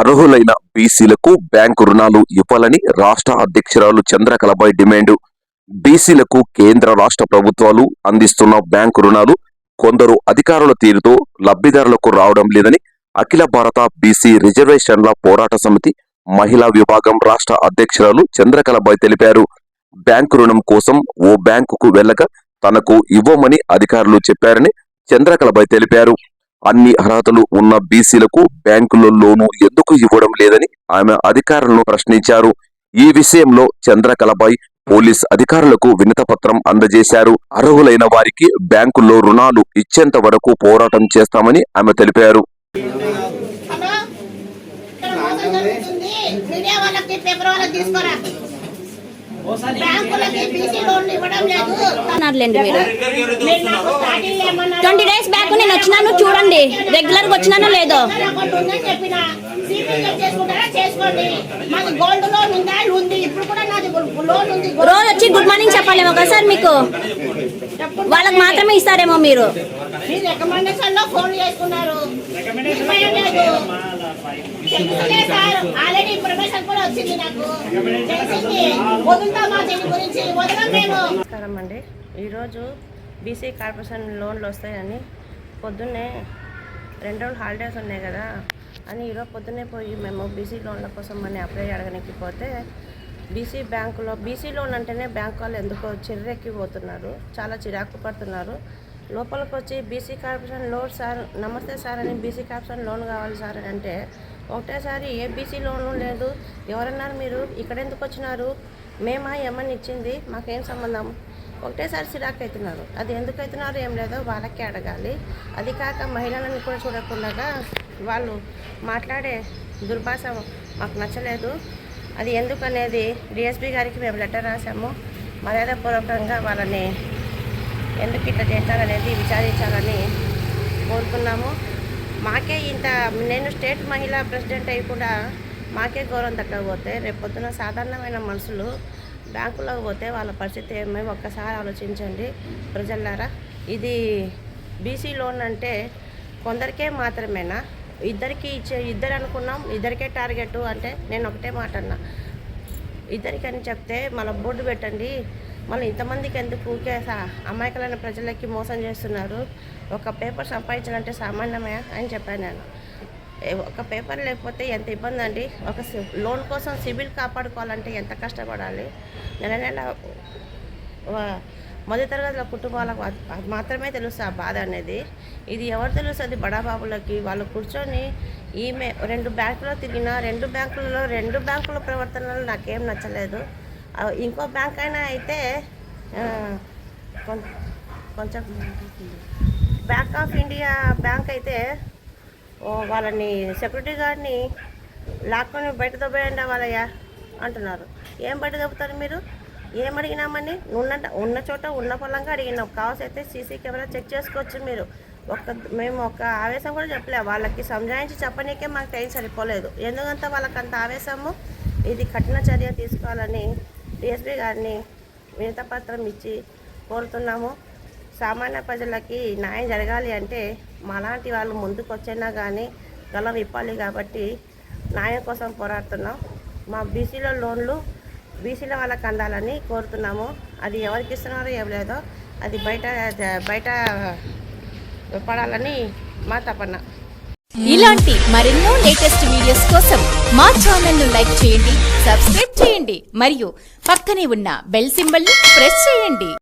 అర్హులైన బీసీలకు బ్యాంకు రుణాలు ఇవ్వాలని రాష్ట్ర అధ్యక్షురాలు చంద్రకళపై డిమాండ్. బీసీలకు కేంద్ర రాష్ట్ర ప్రభుత్వాలు అందిస్తున్న బ్యాంకు రుణాలు కొందరు అధికారుల తీరుతో లబ్ధిదారులకు రావడం లేదని అఖిల భారత బీసీ రిజర్వేషన్ల పోరాట సమితి మహిళా విభాగం రాష్ట్ర అధ్యక్షురాలు చంద్రకళపై తెలిపారు. బ్యాంకు రుణం కోసం ఓ బ్యాంకుకు వెళ్ళగా తనకు ఇవ్వమని అధికారులు చెప్పారని చంద్రకళపై తెలిపారు. అన్ని అర్హతలు ఉన్న బీసీలకు బ్యాంకులో లోను ఎందుకు ఇవ్వడం లేదని ఆమె అధికారులను ప్రశ్నించారు. ఈ విషయంలో చంద్రకళపై పోలీస్ అధికారులకు వినతపత్రం అందజేశారు. అర్హులైన వారికి బ్యాంకుల్లో రుణాలు ఇచ్చేంత వరకు పోరాటం చేస్తామని ఆమె తెలిపారు. మీడియా వాళ్ళకి పేపర్ వాళ్ళకి తీసుకోరా? ట్వంటీ డేస్ బ్యాక్ నేను వచ్చినాను చూడండి. రెగ్యులర్గా వచ్చినానో లేదో? ఇక్కడ ఒకటి ఉందని చెప్పిన. సిబిల్ చెక్ చేసుకుంటారా? చేసుకోండి. మాది గోల్డ్ లోన్ ఉందా? ఉంది. ఇప్పుడు కూడా నాది లోన్ ఉంది. రోజు వచ్చి గుడ్ మార్నింగ్ చెప్పాలేమో కదా సార్ మీకు వాళ్ళకి మాత్రమే ఇస్తారేమో మీరు? మీ రికమెండేషన్లో ఫోన్ చేసుకున్నారు మీకు భయం లేదు తెలుసులే సార్ ఆల్రెడీ ఇన్ఫర్మేషన్ కూడా వచ్చింది నాకు. తెలిసింది. వదులుతామా దీని గురించి? వదలం మేము. నమస్కారం అండి. ఈరోజు బీసీ కార్పొరేషన్ లోన్లు వస్తాయని పొద్దున్నే రెండు రోజులు హాలిడేస్ ఉన్నాయి కదా అని ఈరోజు పొద్దున్నే పోయి మేము బీసీ లోన్ల కోసం అని అప్లై అడగడానికి పోతే బీసీ బ్యాంకులో బీసీ లోన్ అంటేనే బ్యాంకు వాళ్ళు ఎందుకో చిర్రెక్కి పోతున్నారు. చాలా చిరాకు పడుతున్నారు. లోపలికి వచ్చి బీసీ కార్పొరేషన్ లోన్ సార్ నమస్తే సార్ అని బీసీ కార్పొరేషన్ లోన్ కావాలి సార్ అని అంటే ఒకటేసారి ఏ బీసీ లోన్ లేదు ఎవరన్నారు మీరు? ఇక్కడ ఎందుకు వచ్చినారు? మేమా ఏమని ఇచ్చింది? మాకేం సంబంధం? ఒకటేసారి సిరాక్ అవుతున్నారు అది ఎందుకు అవుతున్నారు ఏం లేదో వాళ్ళకే అడగాలి. అది కాక మహిళలను కూడా చూడకుండా వాళ్ళు మాట్లాడే దుర్భాష మాకు నచ్చలేదు. అది ఎందుకు అనేది డిఎస్పీ గారికి మేము లెటర్ రాసాము. మర్యాదపూర్వకంగా వాళ్ళని ఎందుకు ఇట్లా చేస్తారనేది విచారించాలని కోరుకున్నాము. మాకే ఇంత నేను స్టేట్ మహిళా ప్రెసిడెంట్ అయి కూడా మాకే గౌరవం తగ్గకపోతే రేపొద్దున సాధారణమైన మనుషులు బ్యాంకులోకి పోతే వాళ్ళ పరిస్థితి ఏమో ఒక్కసారి ఆలోచించండి ప్రజలారా. ఇది బీసీ లోన్ అంటే కొందరికే మాత్రమేనా? ఇద్దరికి ఇచ్చే ఇద్దరు అనుకున్నాం ఇద్దరికే టార్గెట్ అంటే నేను ఒకటే మాట అన్నా. ఇద్దరికని చెప్తే మళ్ళీ బోర్డు పెట్టండి. మళ్ళీ ఇంతమందికి ఎందుకు ఊకేసా అమాయకులైన ప్రజలకి మోసం చేస్తున్నారు? ఒక పేపర్ సంపాదించాలంటే సామాన్యమే అని చెప్పాను నేను. ఒక పేపర్ లేకపోతే ఎంత ఇబ్బంది అండి? ఒక సి- లోన్ కోసం సిబిల్ కాపాడుకోవాలంటే ఎంత కష్టపడాలి? నెల నెల వా- మొదటి తరగతిలో కుటుంబాలకు అది మాత్రమే తెలుసు ఆ బాధ అనేది. ఇది ఎవరు తెలుస్తుంది బడాబాబులకి. వాళ్ళు కూర్చొని ఈమె రెండు బ్యాంకులో తిరిగిన రెండు బ్యాంకులలో రెండు బ్యాంకుల ప్రవర్తనలు నాకేం నచ్చలేదు. ఇంకో బ్యాంక్ అయినా అయితే కొంచెం బ్యాంక్ ఆఫ్ ఇండియా బ్యాంక్ అయితే వాళ్ళని సెక్యూరిటీ గార్డ్ని లాక్కొని బయట దొబ్బేయండి వాళ్ళయ్యా అంటున్నారు. ఏం బయట దొబ్బుతారు మీరు? ఏం అడిగినామని ఉన్న ఉన్న చోట ఉన్న పొలంగా అడిగినాం. కావాల్సి అయితే సీసీ కెమెరా చెక్ చేసుకోవచ్చు మీరు. ఒక్క మేము ఒక ఆవేశం కూడా చెప్పలే. వాళ్ళకి సంజాయించి చెప్పనీకే మాకు టైం సరిపోలేదు. ఎందుకంత వాళ్ళకి అంత ఆవేశము? ఇది కఠిన చర్య తీసుకోవాలని డిఎస్పీ గారిని వినతపత్రం ఇచ్చి కోరుతున్నాము. సామాన్య ప్రజలకి న్యాయం జరగాలి అంటే మాలాంటి వాళ్ళు ముందుకు వచ్చినా కానీ గలం ఇప్పాలి కాబట్టి న్యాయం కోసం పోరాడుతున్నాం. మా బీసీలో లోన్లు బీసీల వాళ్ళకి అందాలని కోరుతున్నాము. అది ఎవరికి ఇస్తున్నారో ఏం అది బయట బయట పడాలని మా తపన. ఇలాంటి మరెన్నో లేటెస్ట్ వీడియోస్ కోసం మా ఛానల్ను లైక్ చేయండి సబ్స్క్రైబ్ చేయండి మరియు పక్కనే ఉన్న బెల్ సింబల్ ప్రెస్ చేయండి.